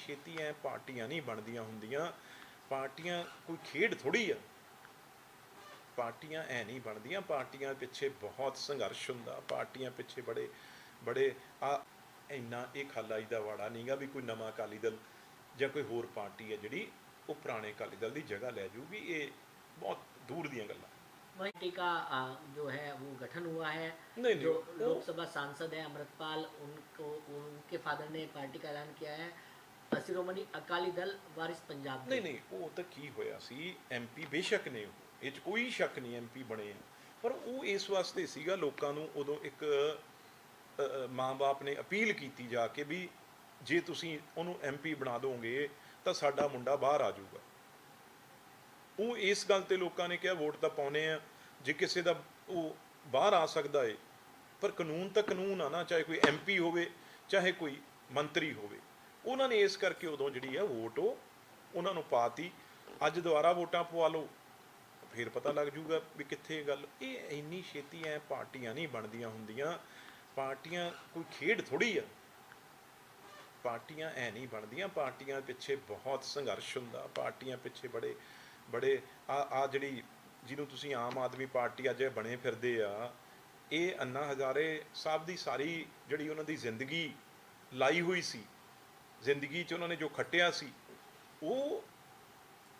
ਛੇਤੀ ਐ ਪਾਰਟੀਆਂ ਨਹੀਂ ਬਣਦੀਆਂ ਹੁੰਦੀਆਂ ਪਾਰਟੀਆਂ ਕੋਈ ਖੇਡ ਥੋੜੀ ਆ ਪਾਰਟੀਆਂ ਐ ਨਹੀਂ ਬਣਦੀਆਂ ਪਾਰਟੀਆਂ ਪਿੱਛੇ ਬਹੁਤ ਸੰਘਰਸ਼ ਹੁੰਦਾ ਪਾਰਟੀਆਂ ਪਿੱਛੇ ਬੜੇ ਬੜੇ ਆ ਇੰਨਾ ਇਹ ਖਾਲਾਈ ਦਾ ਵਾੜਾ ਨਹੀਂਗਾ ਵੀ ਕੋਈ ਨਵਾਂ ਅਕਾਲੀ ਦਲ ਜਾਂ ਕੋਈ ਹੋਰ ਪਾਰਟੀ ਹੈ ਜਿਹੜੀ ਉਹ ਪੁਰਾਣੇ ਅਕਾਲੀ ਦਲ ਦੀ ਜਗ੍ਹਾ ਲੈ ਜੂਗੀ ਇਹ ਬਹੁਤ ਦੂਰ ਦੀਆਂ ਗੱਲਾਂ पार्टी का आ, जो है वो गठन हुआ है नहीं, नहीं, जो वो- लोकसभा सांसद है अमृतपाल उनको उनके फादर ने पार्टी का ऐलान किया है ਅਸਿਰੋਮਣੀ ਅਕਾਲੀ ਦਲ ਵਾਰਿਸ ਪੰਜਾਬ ਨਹੀਂ ਨਹੀਂ, ਉਹ ਤਾਂ ਕੀ ਹੋਇਆ ਸੀ? ਐਮਪੀ ਬੇਸ਼ੱਕ ਨੇ ਉਹ। ਇਹ ਚ ਕੋਈ ਸ਼ੱਕ ਨਹੀਂ ਐਮਪੀ ਬਣੇ ਆ। ਪਰ ਉਹ ਇਸ ਵਾਸਤੇ ਸੀਗਾ ਲੋਕਾਂ ਨੂੰ ਉਦੋਂ ਇੱਕ ਮਾਂ-ਬਾਪ ਨੇ ਅਪੀਲ ਕੀਤੀ ਜਾ ਕੇ ਵੀ ਜੇ ਤੁਸੀਂ ਉਹਨੂੰ ਐਮਪੀ ਬਣਾ ਦੋਗੇ ਤਾਂ ਸਾਡਾ ਮੁੰਡਾ ਬਾਹਰ ਆ ਜਾਊਗਾ। ਉਹ ਇਸ ਗੱਲ ਤੇ ਲੋਕਾਂ ਨੇ ਕਿਹਾ, ਵੋਟ ਤਾਂ ਪਾਉਨੇ ਆ। ਜੇ ਕਿਸੇ ਦਾ ਉਹ ਬਾਹਰ ਆ ਸਕਦਾ ਏ, ਪਰ ਕਾਨੂੰਨ ਤਾਂ ਕਾਨੂੰਨ ਆ ਨਾ, ਚਾਹੇ ਕੋਈ ਐਮਪੀ ਹੋਵੇ, ਚਾਹੇ ਕੋਈ ਮੰਤਰੀ ਹੋਵੇ। ਉਹਨਾਂ ਨੇ ਇਸ ਕਰਕੇ ਉਦੋਂ ਜਿਹੜੀ ਆ ਵੋਟ ਉਹ ਉਹਨਾਂ ਨੂੰ ਪਾਤੀ। ਅੱਜ ਦੁਬਾਰਾ ਵੋਟਾਂ ਪਵਾ ਲਓ, ਫਿਰ ਪਤਾ ਲੱਗ ਜੂਗਾ ਵੀ ਕਿੱਥੇ ਗੱਲ। ਇਹ ਇੰਨੀ ਛੇਤੀ ਐ ਪਾਰਟੀਆਂ ਨਹੀਂ ਬਣਦੀਆਂ ਹੁੰਦੀਆਂ। ਪਾਰਟੀਆਂ ਕੋਈ ਖੇਡ ਥੋੜੀ ਆ। ਪਾਰਟੀਆਂ ਐ ਨਹੀਂ ਬਣਦੀਆਂ। ਪਾਰਟੀਆਂ ਪਿੱਛੇ ਬਹੁਤ ਸੰਘਰਸ਼ ਹੁੰਦਾ। ਪਾਰਟੀਆਂ ਪਿੱਛੇ ਬੜੇ ਬੜੇ ਆ ਆ ਜਿਹੜੀ ਜਿਹਨੂੰ ਤੁਸੀਂ ਆਮ ਆਦਮੀ ਪਾਰਟੀ ਅੱਜ ਬਣੇ ਫਿਰਦੇ ਆ, ਇਹ ਅੰਨਾ ਹਜ਼ਾਰੇ ਸਾਹਿਬ ਦੀ ਸਾਰੀ ਜਿਹੜੀ ਉਹਨਾਂ ਦੀ ਜ਼ਿੰਦਗੀ ਲਾਈ ਹੋਈ ਸੀ ਜ਼ਿੰਦਗੀ 'ਚ ਉਹਨਾਂ ਨੇ ਜੋ ਖੱਟਿਆ ਸੀ ਉਹ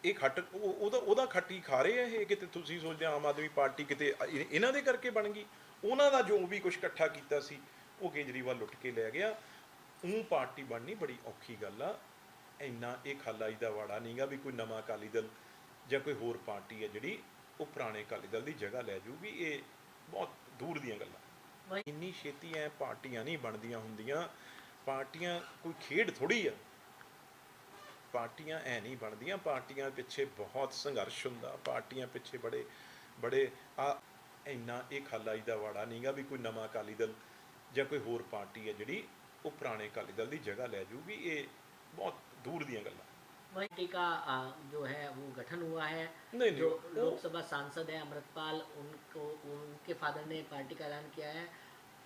ਇਹ ਖੱਟ ਉਹ- ਉਹਦਾ ਉਹਦਾ ਖੱਟੀ ਖਾ ਰਹੇ ਆ ਇਹ ਕਿਤੇ ਤੁਸੀਂ ਸੋਚਦੇ ਆਮ ਆਦਮੀ ਪਾਰਟੀ ਕਿਤੇ ਇਹ- ਇਹਨਾਂ ਦੇ ਕਰਕੇ ਬਣ ਗਈ। ਉਹਨਾਂ ਦਾ ਜੋ ਵੀ ਕੁਝ ਇਕੱਠਾ ਕੀਤਾ ਸੀ ਉਹ ਕੇਜਰੀਵਾਲ ਲੁੱਟ ਕੇ ਲੈ ਗਿਆ। ਉਹ ਪਾਰਟੀ ਬਣਨੀ ਬੜੀ ਔਖੀ ਗੱਲ ਆ। ਇੰਨਾ ਇਹ ਖਾਲਾਈ ਦਾ ਵਾੜਾ ਨਹੀਂਗਾ ਵੀ ਕੋਈ ਨਵਾਂ ਅਕਾਲੀ ਦਲ ਜਾਂ ਕੋਈ ਹੋਰ ਪਾਰਟੀ ਹੈ ਜਿਹੜੀ ਉਹ ਪੁਰਾਣੇ ਅਕਾਲੀ ਦਲ ਦੀ ਜਗ੍ਹਾ ਲੈ ਜੂਗੀ। ਇਹ ਬਹੁਤ ਦੂਰ ਦੀਆਂ ਗੱਲਾਂ। ਇੰਨੀ ਛੇਤੀ ਐ ਪਾਰਟੀਆਂ ਨਹੀਂ ਬਣਦੀਆਂ ਹੁੰਦੀਆਂ। ਪਾਰਟੀਆਂ ਕੋਈ ਖੇਡ ਥੋੜੀ ਆ ਪਾਰਟੀਆਂ ਐ ਨਹੀਂ ਬਣਦੀਆਂ ਪਾਰਟੀਆਂ ਪਿੱਛੇ ਬਹੁਤ ਸੰਘਰਸ਼ ਹੁੰਦਾ ਪਾਰਟੀਆਂ ਪਿੱਛੇ ਬੜੇ ਬੜੇ ਆ ਇੰਨਾ ਇਹ ਖਾਲਾਈ ਦਾ ਵਾੜਾ ਨਹੀਂਗਾ ਵੀ ਕੋਈ ਨਵਾਂ ਅਕਾਲੀ ਦਲ ਜਾਂ ਕੋਈ ਹੋਰ ਪਾਰਟੀ ਹੈ ਜਿਹੜੀ ਉਹ ਪੁਰਾਣੇ ਅਕਾਲੀ ਦਲ ਦੀ ਜਗ੍ਹਾ ਲੈ ਜੂਗੀ ਇਹ ਬਹੁਤ ਦੂਰ ਦੀਆਂ ਗੱਲਾਂ पार्टी का आ, जो है वो गठन हुआ है नहीं, नहीं, जो वो- लोकसभा सांसद है अमृतपाल उनको उनके फादर ने पार्टी का ऐलान किया है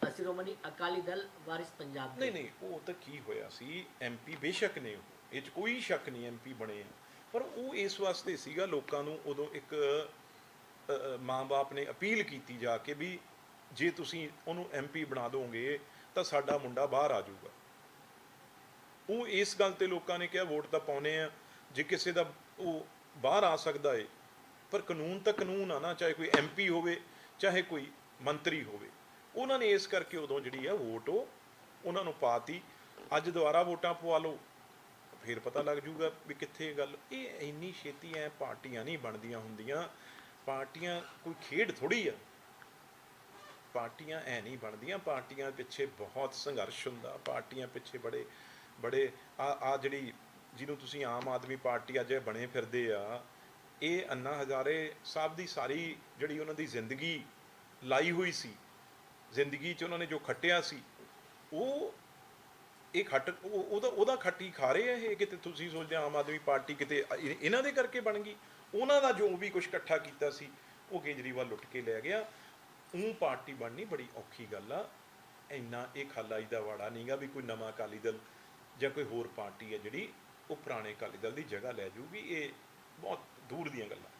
ਸ਼੍ਰੋਮਣੀ ਅਕਾਲੀ ਦਲ ਵਾਰਿਸ ਪੰਜਾਬ ਦੇ। ਨਹੀਂ ਨਹੀਂ ਉਹ ਤਾਂ ਕੀ ਹੋਇਆ ਸੀ ਐਮਪੀ ਬੇਸ਼ੱਕ ਨੇ ਉਹ, ਇਹ ਚ ਕੋਈ ਸ਼ੱਕ ਨਹੀਂ ਐਮਪੀ ਬਣੇ ਆ। ਪਰ ਉਹ ਇਸ ਵਾਸਤੇ ਸੀਗਾ ਲੋਕਾਂ ਨੂੰ ਉਦੋਂ ਇੱਕ ਮਾਂ-ਬਾਪ ਨੇ ਅਪੀਲ ਕੀਤੀ ਜਾ ਕੇ ਵੀ ਜੇ ਤੁਸੀਂ ਉਹਨੂੰ ਐਮਪੀ ਬਣਾ ਦੋਗੇ ਤਾਂ ਸਾਡਾ ਮੁੰਡਾ ਬਾਹਰ ਆ ਜਾਊਗਾ। ਉਹ ਇਸ ਗੱਲ ਤੇ ਲੋਕਾਂ ਨੇ ਕਿਹਾ ਵੋਟ ਤਾਂ ਪਾਉਨੇ ਆ ਜੇ ਕਿਸੇ ਦਾ ਉਹ ਬਾਹਰ ਆ ਸਕਦਾ ਏ ਪਰ ਕਾਨੂੰਨ ਤਾਂ ਕਾਨੂੰਨ ਆ ਨਾ ਚਾਹੇ ਕੋਈ ਐਮਪੀ ਹੋਵੇ ਚਾਹੇ ਕੋਈ ਮੰਤਰੀ ਹੋਵੇ। ਉਹਨਾਂ ਨੇ ਇਸ ਕਰਕੇ ਉਦੋਂ ਜਿਹੜੀ ਆ ਵੋਟ ਉਹ ਉਹਨਾਂ ਨੂੰ ਪਾਤੀ। ਅੱਜ ਦੁਬਾਰਾ ਵੋਟਾਂ ਪਵਾ ਲਓ, ਫਿਰ ਪਤਾ ਲੱਗ ਜੂਗਾ ਵੀ ਕਿੱਥੇ ਗੱਲ। ਇਹ ਇੰਨੀ ਛੇਤੀ ਐ ਪਾਰਟੀਆਂ ਨਹੀਂ ਬਣਦੀਆਂ ਹੁੰਦੀਆਂ। ਪਾਰਟੀਆਂ ਕੋਈ ਖੇਡ ਥੋੜੀ ਆ। ਪਾਰਟੀਆਂ ਐ ਨਹੀਂ ਬਣਦੀਆਂ। ਪਾਰਟੀਆਂ ਪਿੱਛੇ ਬਹੁਤ ਸੰਘਰਸ਼ ਹੁੰਦਾ। ਪਾਰਟੀਆਂ ਪਿੱਛੇ ਬੜੇ ਬੜੇ ਆ ਆ ਜਿਹੜੀ ਜਿਹਨੂੰ ਤੁਸੀਂ ਆਮ ਆਦਮੀ ਪਾਰਟੀ ਅੱਜ ਬਣੇ ਫਿਰਦੇ ਆ, ਇਹ ਅੰਨਾ ਹਜ਼ਾਰੇ ਸਾਹਿਬ ਦੀ ਸਾਰੀ ਜਿਹੜੀ ਉਹਨਾਂ ਦੀ ਜ਼ਿੰਦਗੀ ਲਾਈ ਹੋਈ ਸੀ। ਜ਼ਿੰਦਗੀ 'ਚ ਉਹਨਾਂ ਨੇ ਜੋ ਖੱਟਿਆ ਸੀ, ਉਹ ਇਹ ਖੱਟ, ਉਹ- ਉਹਦਾ ਉਹਦਾ ਖੱਟੀ ਖਾ ਰਹੇ ਆ ਇਹ, ਕਿਤੇ ਤੁਸੀਂ ਸੋਚਦੇ ਆਮ ਆਦਮੀ ਪਾਰਟੀ ਕਿਤੇ ਇਹਨਾਂ ਦੇ ਕਰਕੇ ਬਣ ਗਈ। ਉਹਨਾਂ ਦਾ ਜੋ ਵੀ ਕੁਝ ਇਕੱਠਾ ਕੀਤਾ ਸੀ, ਉਹ ਕੇਜਰੀਵਾਲ ਲੁੱਟ ਕੇ ਲੈ ਗਿਆ। ਉਹ ਪਾਰਟੀ ਬਣਨੀ ਬੜੀ ਔਖੀ ਗੱਲ ਆ। ਇੰਨਾ ਇਹ ਖਾਲਾਈ ਦਾ ਵਾੜਾ ਨਹੀਂਗਾ ਵੀ ਕੋਈ ਨਵਾਂ ਅਕਾਲੀ ਦਲ ਜਾਂ ਕੋਈ ਹੋਰ ਪਾਰਟੀ ਹੈ ਜਿਹੜੀ, ਉਹ ਪੁਰਾਣੇ ਅਕਾਲੀ ਦਲ ਦੀ ਜਗ੍ਹਾ ਲੈ ਜੂਗੀ। ਇਹ ਬਹੁਤ ਦੂਰ ਦੀਆਂ ਗੱਲਾਂ।